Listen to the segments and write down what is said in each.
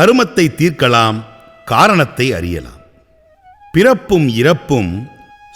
கருமத்தை தீர்க்கலாம் காரணத்தை அறியலாம். பிறப்பும் இறப்பும்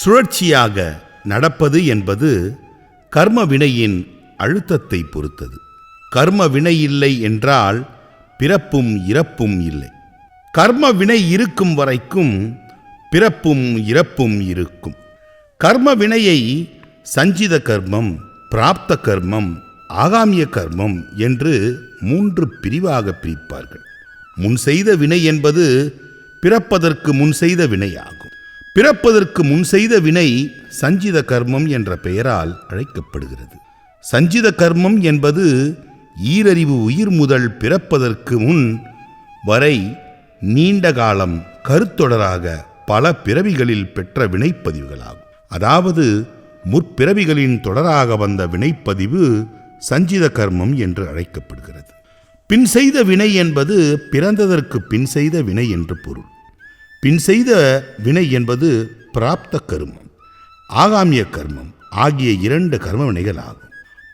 சுழற்சியாக நடப்பது என்பது கர்ம வினையின் அழுத்தத்தை பொறுத்தது. கர்ம வினை இல்லை என்றால் பிறப்பும் இறப்பும் இல்லை. கர்ம வினை இருக்கும் வரைக்கும் பிறப்பும் இறப்பும் இருக்கும். கர்ம வினையை சஞ்சித கர்மம் பிராப்த கர்மம் ஆகாமிய கர்மம் என்று மூன்று பிரிவாக பிரிப்பார்கள். முன் செய்த வினை என்பது பிறப்பதற்கு முன் செய்த வினையாகும். பிறப்பதற்கு முன் செய்த வினை சஞ்சித கர்மம் என்ற பெயரால் அழைக்கப்படுகிறது. சஞ்சித கர்மம் என்பது ஈரறிவு உயிர் முதல் பிறப்பதற்கு முன் வரை நீண்ட காலம் கருத்தொடராக பல பிறவிகளில் பெற்ற வினைப்பதிவுகளாகும். அதாவது முற்பிறவிகளின் தொடராக வந்த வினைப்பதிவு சஞ்சித கர்மம் என்று அழைக்கப்படுகிறது. பின் செய்த வினை என்பது பிறந்ததற்கு பின் செய்த வினை என்று பொருள். பின் செய்த வினை என்பது பிராப்த கர்மம் ஆகாமிய கர்மம் ஆகிய இரண்டு கர்ம வினைகள் ஆகும்.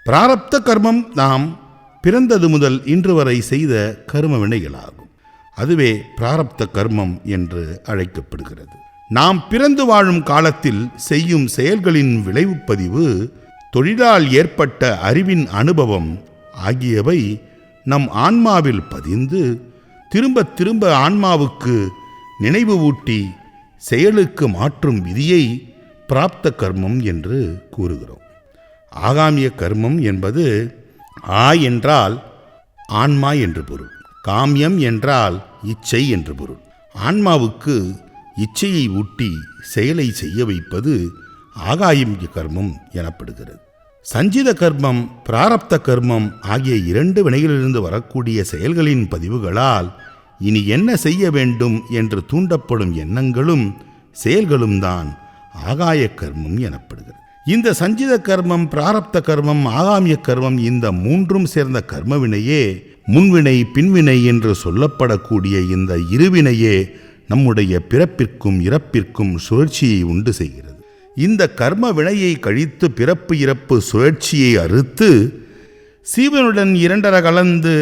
பிராரப்த கர்மம் நாம் பிறந்தது முதல் இன்று வரை செய்த கர்ம வினைகளாகும் அதுவே பிராரப்த கர்மம் என்று அழைக்கப்படுகிறது. நாம் பிறந்து வாழும் காலத்தில் செய்யும் செயல்களின் விளைவுப்பதிவு தொழிலால் ஏற்பட்ட அறிவின் அனுபவம் ஆகியவை நம் ஆன்மாவில் பதிந்து திரும்ப திரும்ப ஆன்மாவுக்கு நினைவு ஊட்டி செயலுக்கு மாற்றும் விதியை பிராப்த கர்மம் என்று கூறுகிறோம். ஆகாமிய கர்மம் என்பது ஆ என்றால் ஆன்மா என்று பொருள். காமியம் என்றால் இச்சை என்று பொருள். ஆன்மாவுக்கு இச்சையை ஊட்டி செயலை செய்ய வைப்பது ஆகாயம் கர்மம் எனப்படுகிறது. சஞ்சித கர்மம் பிராரப்த கர்மம் ஆகிய இரண்டு வினைகளிலிருந்து வரக்கூடிய செயல்களின் பதிவுகளால் இனி என்ன செய்ய வேண்டும் என்று தூண்டப்படும் எண்ணங்களும் செயல்களும் தான் ஆகாய கர்மம் எனப்படுகிறது. இந்த சஞ்சித கர்மம் பிராரப்த கர்மம் ஆகாமிய கர்மம் இந்த மூன்றும் சேர்ந்த கர்மவினையே முன்வினை பின்வினை என்று சொல்லப்படக்கூடிய இந்த இருவினையே நம்முடைய பிறப்பிற்கும் இறப்பிற்கும் சுழற்சியை உண்டு செய்கிறது. இந்த கர்ம வினையை கழித்து பிறப்பு இறப்பு சுழற்சியை அறுத்து சீவனுடன் இரண்டர கலந்து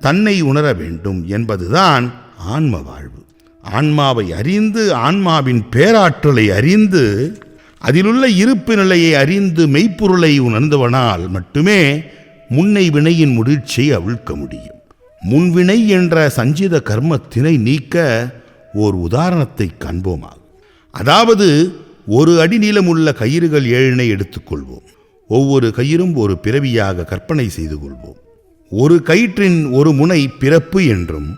தன்னை உணர வேண்டும் என்பதுதான் ஆன்ம வாழ்வு. ஆன்மாவை அறிந்து ஆன்மாவின் பேராற்றலை அறிந்து அதிலுள்ள இருப்பு நிலையை அறிந்து மெய்ப்பொருளை உணர்ந்தவனால் மட்டுமே முன்னை வினையின் முடிச்சை அவிழ்க்க முடியும். முன்வினை என்ற சஞ்சித கர்மத்தினை நீக்க ஓர் உதாரணத்தை காண்போமாக அதாவது ஒரு அடி நீளமுள்ள கயிறுகள் ஏழினை எடுத்துக்கொள்வோம். ஒவ்வொரு கயிறும் ஒரு பிறவியாக கற்பனை செய்து கொள்வோம். ஒரு கயிற்றின் ஒரு முனை பிறப்பு என்றும்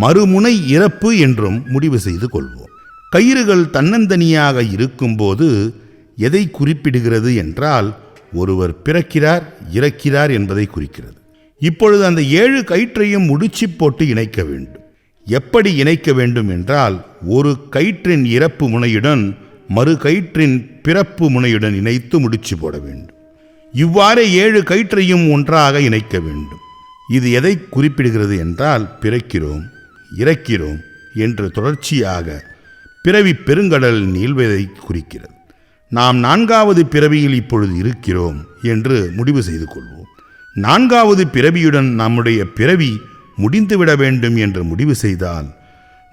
மறுமுனை இறப்பு என்றும் முடிவு செய்து கொள்வோம். கயிறுகள் தன்னந்தனியாக இருக்கும்போது எதை குறிப்பிடுகிறது என்றால் ஒருவர் பிறக்கிறார் இறக்கிறார் என்பதை குறிக்கிறது. இப்பொழுது அந்த ஏழு கயிற்றையும் முடிச்சு போட்டு இணைக்க வேண்டும். எப்படி இணைக்க வேண்டும் என்றால் ஒரு கயிற்றின் இறப்பு முனையுடன் மறு கயிற்றின் பிறப்பு முனையுடன் இணைத்து முடிச்சு போட வேண்டும். இவ்வாறே ஏழு கயிற்றையும் ஒன்றாக இணைக்க வேண்டும். இது எதை குறிப்பிடுகிறது என்றால் பிறக்கிறோம் இறக்கிறோம் என்று தொடர்ச்சியாக பிறவி பெருங்கடல் நீள்வதை குறிக்கிறது. நாம் நான்காவது பிறவியில் இப்பொழுது இருக்கிறோம் என்று முடிவு செய்து கொள்வோம். நான்காவது பிறவியுடன் நம்முடைய பிறவி முடிந்துவிட வேண்டும் என்று முடிவு செய்தால்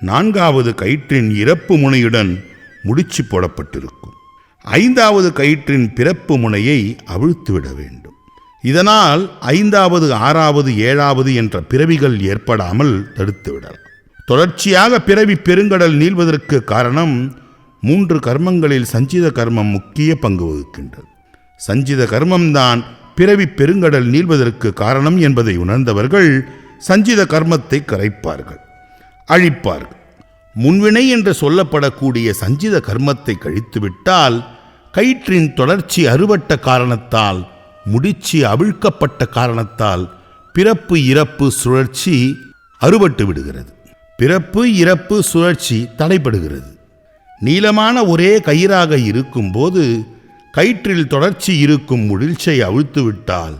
நான்காவது கயிற்றின் இறப்பு முனையுடன் முடிச்சு போடப்பட்டிருக்கும். ஐந்தாவது கயிற்றின் பிறப்பு முனையை அவிழ்த்துவிட வேண்டும். இதனால் ஐந்தாவது ஆறாவது ஏழாவது என்ற பிறவிகள் ஏற்படாமல் தடுத்துவிடலாம் தொடர்ச்சியாக பிறவி பெருங்கடல் நீள்வதற்கு காரணம் மூன்று கர்மங்களில் சஞ்சித கர்மம் முக்கிய பங்கு வகிக்கின்றது. சஞ்சித கர்மம்தான் பிறவி பெருங்கடல் நீள்வதற்கு காரணம் என்பதை உணர்ந்தவர்கள் சஞ்சித கர்மத்தை கரைப்பார்கள் அழிப்பார்கள். முன்வினை என்று சொல்லப்படக்கூடிய சஞ்சித கர்மத்தை கழித்துவிட்டால் கயிற்றின் தொடர்ச்சி அறுபட்ட காரணத்தால் முடிச்சு அவிழ்க்கப்பட்ட காரணத்தால் பிறப்பு இறப்பு சுழற்சி அறுபட்டு விடுகிறது. பிறப்பு இறப்பு சுழற்சி தடைபடுகிறது. நீளமான ஒரே கயிறாக இருக்கும்போது கயிற்றில் தொடர்ச்சி இருக்கும் முழிச்சை அவிழ்த்துவிட்டால்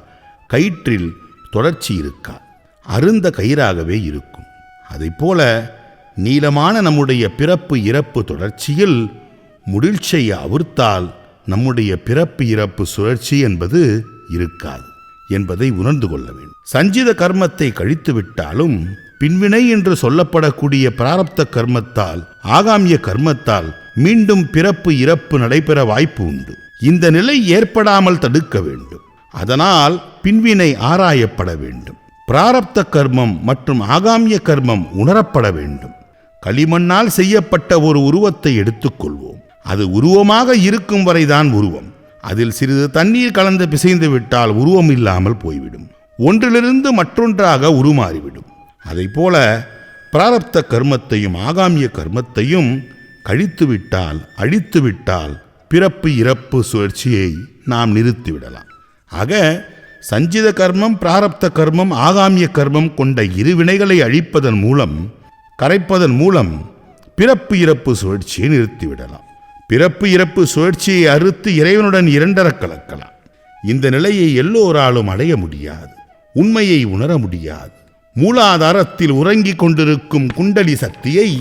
கயிற்றில் தொடர்ச்சி இருக்கா? அருந்த கயிறாகவே இருக்கும். அதைப்போல நீளமான நம்முடைய பிறப்பு இறப்பு தொடர்ச்சியில் முடிழ்ச்சை அவிர்த்தால் நம்முடைய பிறப்பு இறப்பு சுழற்சி என்பது இருக்காது என்பதை உணர்ந்து கொள்ள வேண்டும். சஞ்சித கர்மத்தை கழித்து விட்டாலும் பின்வினை என்று சொல்லப்படக்கூடிய பிராரப்த கர்மத்தால் ஆகாமிய கர்மத்தால் மீண்டும் பிறப்பு இறப்பு நடைபெற வாய்ப்பு உண்டு. இந்த நிலை ஏற்படாமல் தடுக்க வேண்டும். அதனால் பின்வினை ஆராயப்பட வேண்டும். பிராரப்த கர்மம் மற்றும் ஆகாமிய கர்மம் உணரப்பட வேண்டும். களிமண்ணால் செய்யப்பட்ட ஒரு உருவத்தை எடுத்துக்கொள்வோம். அது உருவமாக இருக்கும் வரைதான் உருவம். அதில் சிறிது தண்ணீர் கலந்து பிசைந்து விட்டால் உருவம் இல்லாமல் போய்விடும். ஒன்றிலிருந்து மற்றொன்றாக உருமாறிவிடும். அதைப்போல பிராரப்த கர்மத்தையும் ஆகாமிய கர்மத்தையும் கழித்துவிட்டால் அழித்துவிட்டால் பிறப்பு இறப்பு சுழற்சியை நாம் நிறுத்திவிடலாம் ஆக சஞ்சித கர்மம் பிராரப்த கர்மம் ஆகாமிய கர்மம் கொண்ட இரு வினைகளை அழிப்பதன் மூலம் கரைப்பதன் மூலம் பிறப்பு இறப்பு சுழற்சியை நிறுத்திவிடலாம். பிறப்பு இறப்பு சுழற்சியை அறுத்து இறைவனுடன் இரண்டர கலக்கலாம். இந்த நிலையை எல்லோராலும் அடைய முடியாது. உண்மையை உணர முடியாது. மூலாதாரத்தில் உறங்கிக் கொண்டிருக்கும் குண்டலி சக்தியை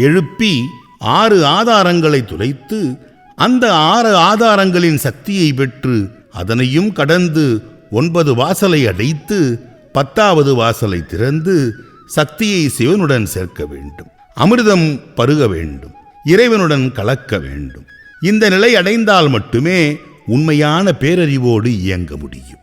எழுப்பி ஆறு ஆதாரங்களை துளைத்து அந்த ஆறு ஆதாரங்களின் சக்தியை பெற்று அதனையும் கடந்து ஒன்பது வாசலை அடைத்து பத்தாவது வாசலை திறந்து சக்தியை சிவனுடன் சேர்க்க வேண்டும். அமிர்தம் பருக வேண்டும். இறைவனுடன் கலக்க வேண்டும். இந்த நிலை அடைந்தால் மட்டுமே உண்மையான பேரறிவோடு இயங்க முடியும்.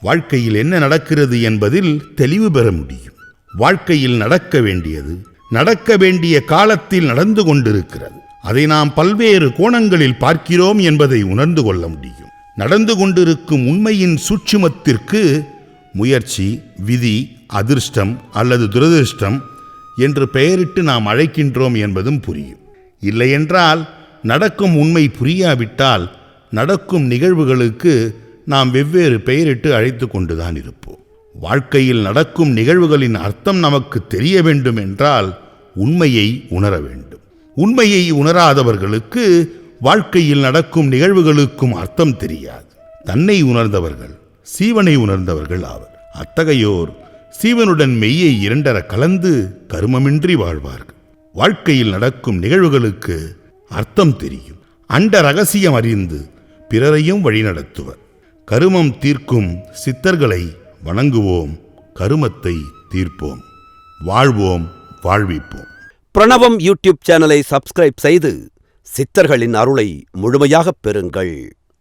வாழ்க்கையில் என்ன நடக்கிறது என்பதில் தெளிவு பெற முடியும். வாழ்க்கையில் நடக்க வேண்டியது நடக்க வேண்டிய காலத்தில் நடந்து கொண்டிருக்கிறது. அதை நாம் பல்வேறு கோணங்களில் பார்க்கிறோம் என்பதை உணர்ந்து கொள்ள முடியும். நடந்து கொண்டிருக்கும் உண்மையின் சூட்சுமத்திற்கு முயற்சி விதி அதிர்ஷ்டம் அல்லது துரதிர்ஷ்டம் என்று பெயரிட்டு நாம் அழைக்கின்றோம் என்பதும் புரியும். இல்லையென்றால் நடக்கும் உண்மை புரியாவிட்டால் நடக்கும் நிகழ்வுகளுக்கு நாம் வெவ்வேறு பெயரிட்டு அழைத்து கொண்டுதான் இருப்போம். வாழ்க்கையில் நடக்கும் நிகழ்வுகளின் அர்த்தம் நமக்கு தெரிய வேண்டும் என்றால் உண்மையை உணர வேண்டும். உண்மையை உணராதவர்களுக்கு வாழ்க்கையில் நடக்கும் நிகழ்வுகளுக்கும் அர்த்தம் தெரியாது. தன்னை உணர்ந்தவர்கள் சீவனை உணர்ந்தவர்கள் ஆவர். அத்தகையோர் சீவனுடன் மெய்யை இரண்டர கலந்து கருமமின்றி வாழ்வார்கள். வாழ்க்கையில் நடக்கும் நிகழ்வுகளுக்கு அர்த்தம் தெரியும். அண்ட ரகசியம் அறிந்து பிறரையும் வழிநடத்துவர் கருமம் தீர்க்கும் சித்தர்களை வணங்குவோம். கருமத்தை தீர்ப்போம். வாழ்வோம் வாழ்விப்போம். பிரணவம் யூடியூப் சேனலை சப்ஸ்கிரைப் செய்து சித்தர்களின் அருளை முழுமையாகப் பெறுங்கள்.